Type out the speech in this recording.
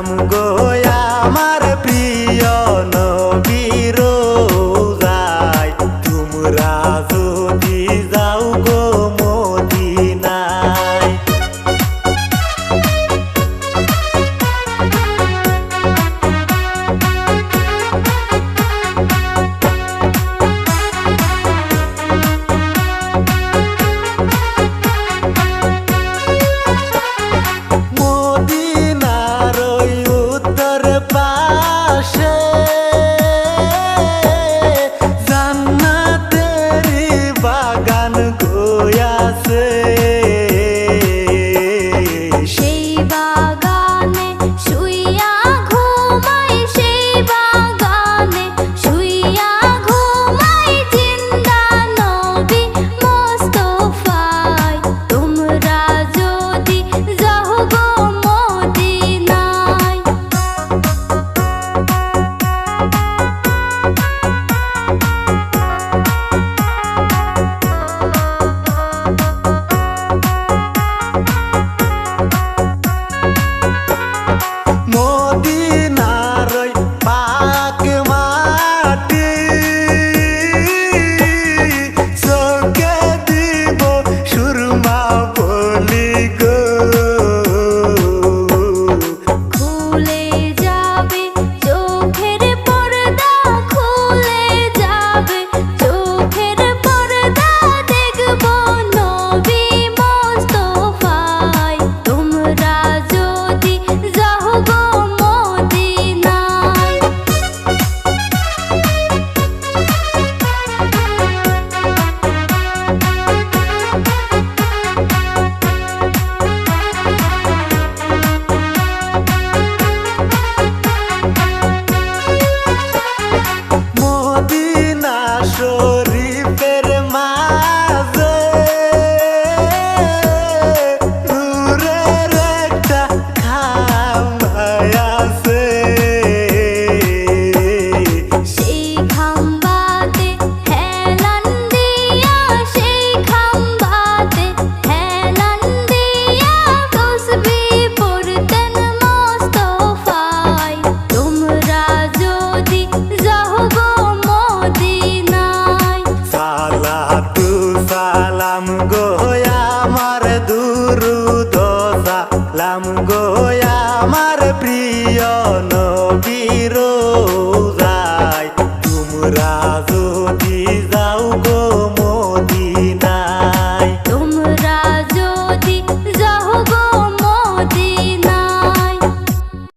I'm Mungoya. আসে। সালাতু সালাম গো আমার দুরুদ সালাম গো আমার প্রিয় নবীর